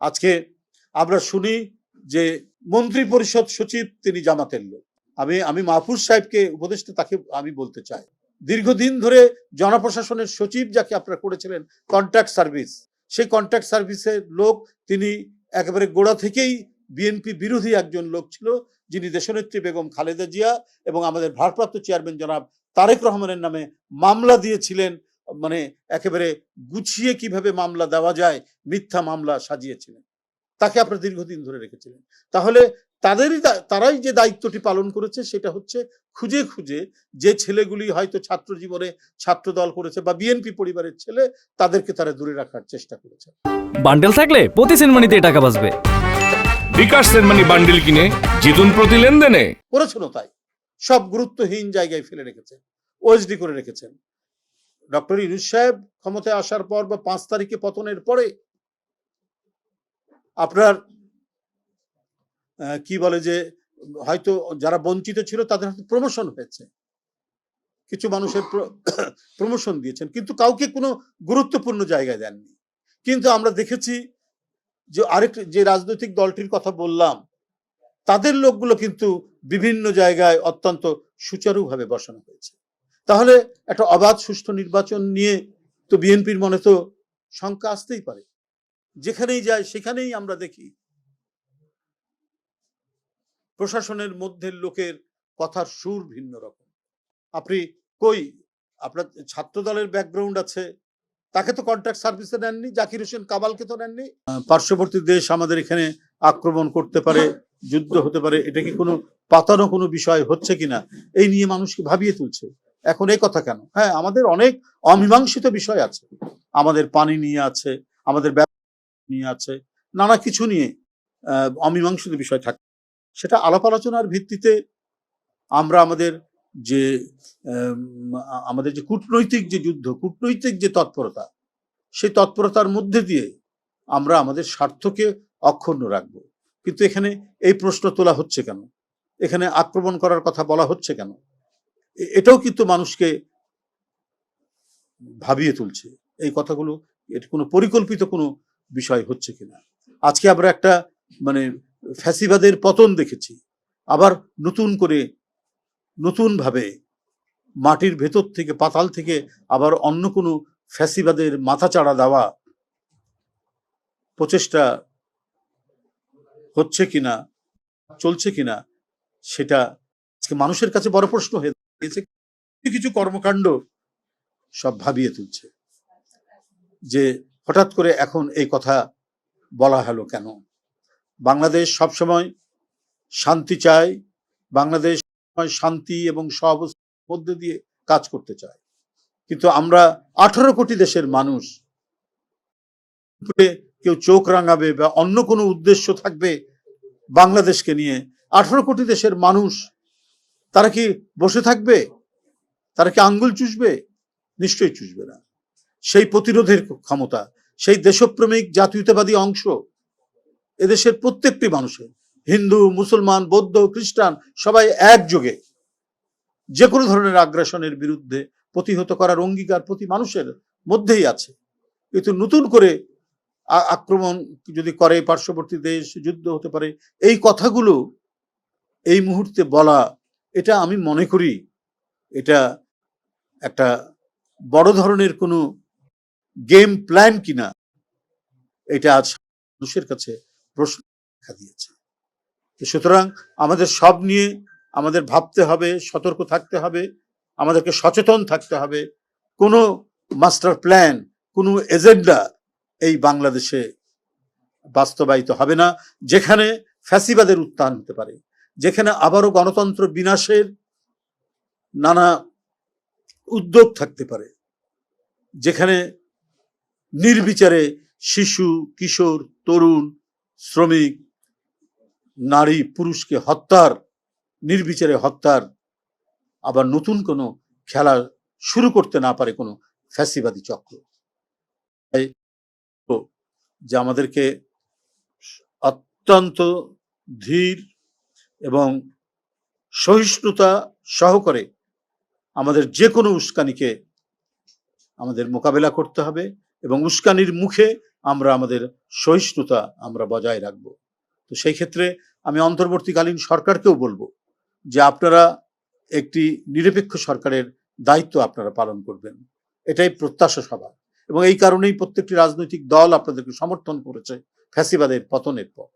আজকে আমরা শুনি যে মন্ত্রী পরিষদ সচিব তিনি জামাতের লোক। আমি আমি মাহফুজ সাহেবকে, উপদেষ্টা তাকে আমি বলতে চাই। দীর্ঘদিন ধরে জনপ্রশাসনের সচিব যাকে আপনারা করেছিলেন কন্ট্রাক্ট সার্ভিস সেই কন্ট্রাক্ট সার্ভিসের লোক তিনি একেবারে গোড়া থেকেই বিএনপি বিরোধী একজন লোক ছিল, যিনি দেশনেত্রী বেগম খালেদা জিয়া এবং আমাদের ভারপ্রাপ্ত চেয়ারম্যান জনাব তারেক রহমানের নামে মামলা দিয়েছিলেন মানে একেবারে গুছিয়ে কীভাবে মামলা দেওয়া যায় মিথ্যা মামলা সাজিয়েছিলেন। তাকে আপনারা দীর্ঘদিন ধরে রেখেছিলেন। তাহলে তাদেরই তারাই যে দায়িত্বটি পালন করেছে সেটা হচ্ছে খুঁজে খুঁজে যে ছেলেগুলি হয়তো ছাত্র জীবনে ছাত্র দল করেছে বা বিএনপি পরিবারের ছেলে তাদেরকে তারা দূরে রাখার চেষ্টা করেছে। বান্ডেল থাকলে প্রতি সেনমানিতে টাকা বাঁচবে। বিকাশ সেনমানি বান্ডিল কিনে জিতুন প্রতি লেনদেনে করেছেন তাই। সব গুরুত্বহীন জায়গায় ফেলে রেখেছেন ওএসডি করে রেখেছেন। ডক্টর ইনুস সাহেব ক্ষমতায় আসার পর বা পাঁচ তারিখে পতনের পরে আপনার কি বলে যে, হয়তো যারা বঞ্চিত ছিল তাদের হয়তো প্রমোশন হয়েছে। কিছু মানুষের প্রমোশন দিয়েছেন, কিন্তু কাউকে কোনো গুরুত্বপূর্ণ জায়গায় দেননি। কিন্তু আমরা দেখেছি যে আরেক যে রাজনৈতিক দলটির কথা বললাম, তাদের লোকগুলো কিন্তু বিভিন্ন জায়গায় অত্যন্ত সুচারুভাবে বসানো হয়েছে। তাহলে একটা অবাধ সুষ্ঠু নির্বাচন নিয়ে তো বিএনপির মনে তো শঙ্কা আসতেই পারে। যেখানেই যায় সেখানেই আমরা দেখি। প্রশাসনের মধ্যে লোকের কথার সুর ভিন্ন রকম। আপনি কই? আপনার ছাত্র দলের ব্যাকগ্রাউন্ড আছে। তাকে তো কন্ট্রাক্ট সার্ভিসে নেননি, জাকির হোসেন কামালকে তো নেননি। পার্শ্ববর্তী দেশ আমাদের এখানে আক্রমণ করতে পারে, যুদ্ধ হতে পারে, এটা কি কোনো পাতানো কোনো বিষয় হচ্ছে কিনা? এই নিয়ে মানুষকে ভাবিয়ে তুলছে। এখন এই কথা কেন? হ্যাঁ আমাদের অনেক অমীমাংসিত বিষয় আছে। আমাদের পানি নিয়ে আছে, আমাদের নিয়ে আছে, নানা কিছু নিয়ে অমীমাংসিত বিষয় থাকে। সেটা আলাপ আলোচনার ভিত্তিতে আমরা আমাদের যে আমাদের যে কূটনৈতিক যে যুদ্ধ, কূটনৈতিক যে তৎপরতা, সেই তৎপরতার মধ্যে দিয়ে আমরা আমাদের স্বার্থকে অক্ষুণ্ণ রাখব। কিন্তু এখানে এই প্রশ্ন তোলা হচ্ছে কেন? এখানে আক্রমণ করার কথা বলা হচ্ছে কেন? এটাও কিন্তু মানুষকে ভাবিয়ে তুলছে। এই কথাগুলো এটা কোনো পরিকল্পিত কোনো বিষয় হচ্ছে কিনা। আজকে আমরা একটা মানে ফ্যাসিবাদের পতন দেখেছি। আবার নতুন করে নতুন ভাবে মাটির ভেতর থেকে, পাতাল থেকে আবার অন্য কোনো ফ্যাসিবাদের মাথা চাড়া দেওয়া প্রচেষ্টা হচ্ছে কিনা, চলছে কিনা, সেটা আজকে মানুষের কাছে বড় প্রশ্ন হয়ে দাঁড়িয়েছে কিছু কিছু কর্মকাণ্ড সব ভাবিয়ে তুলছে। যে হঠাৎ করে এখন এই কথা বলা হলো কেন? বাংলাদেশ সবসময় শান্তি চায়, বাংলাদেশ শান্তি এবং সহাবস্থার মধ্যে দিয়ে কাজ করতে চায়। কিন্তু আমরা আঠারো কোটি দেশের মানুষ, কেউ চোখ রাঙাবে বা অন্য কোনো উদ্দেশ্য থাকবে বাংলাদেশকে নিয়ে, আঠারো কোটি দেশের মানুষ তারা কি বসে থাকবে? তারা কি আঙ্গুল চুষবে? নিশ্চয়ই চুষবে না। সেই প্রতিরোধের ক্ষমতা, সেই দেশপ্রেমিক জাতীয়তাবাদী অংশ এদেশের প্রত্যেকটি মানুষের, হিন্দু, মুসলমান, বৌদ্ধ, খ্রিস্টান, সবাই একযোগে যে কোনো ধরনের আগ্রাসনের বিরুদ্ধে প্রতিহত করার অঙ্গীকার প্রতি মানুষের মধ্যেই আছে। কিন্তু নতুন করে আক্রমণ যদি করে পার্শ্ববর্তী দেশ, যুদ্ধ হতে পারে, এই কথাগুলো এই মুহূর্তে বলা এটা আমি মনে করি এটা একটা বড় ধরনের কোনো গেম প্ল্যান কিনা, এটা আজ মানুষের কাছে প্রশ্ন দেখা দিয়েছে। সুতরাং আমাদের সব নিয়ে আমাদের ভাবতে হবে, সতর্ক থাকতে হবে, আমাদেরকে সচেতন থাকতে হবে। কোনো মাস্টার প্ল্যান কোনো এজেন্ডা এই বাংলাদেশে বাস্তবায়িত হবে না, যেখানে ফ্যাসিবাদের উত্থান হতে পারে। যেখানে আবারও গণতন্ত্র বিনাশের নানা উদ্যোগ থাকতে পারে, যেখানে নির্বিচারে শিশু, কিশোর, তরুণ, শ্রমিক, নারী, পুরুষকে হত্যার, নির্বিচারে হত্যার আবার নতুন কোনো খেলা শুরু করতে না পারে কোনো ফ্যাসিবাদী চক্র। যে আমাদেরকে অত্যন্ত ধীর এবং সহিষ্ণুতা সহকারে আমাদের যে কোনো উস্কানিকে আমাদের মোকাবেলা করতে হবে এবং উস্কানির মুখে আমরা আমাদের সহিষ্ণুতা আমরা বজায় রাখব। তো সেই ক্ষেত্রে আমি অন্তর্বর্তীকালীন সরকারকেও বলব যে আপনারা একটি নিরপেক্ষ সরকারের দায়িত্ব আপনারা পালন করবেন। এটাই প্রত্যাশা সবার। এবং এই কারণেই প্রত্যেকটি রাজনৈতিক দল আপনাদেরকে সমর্থন করেছে ফ্যাসিবাদের পতনের পর।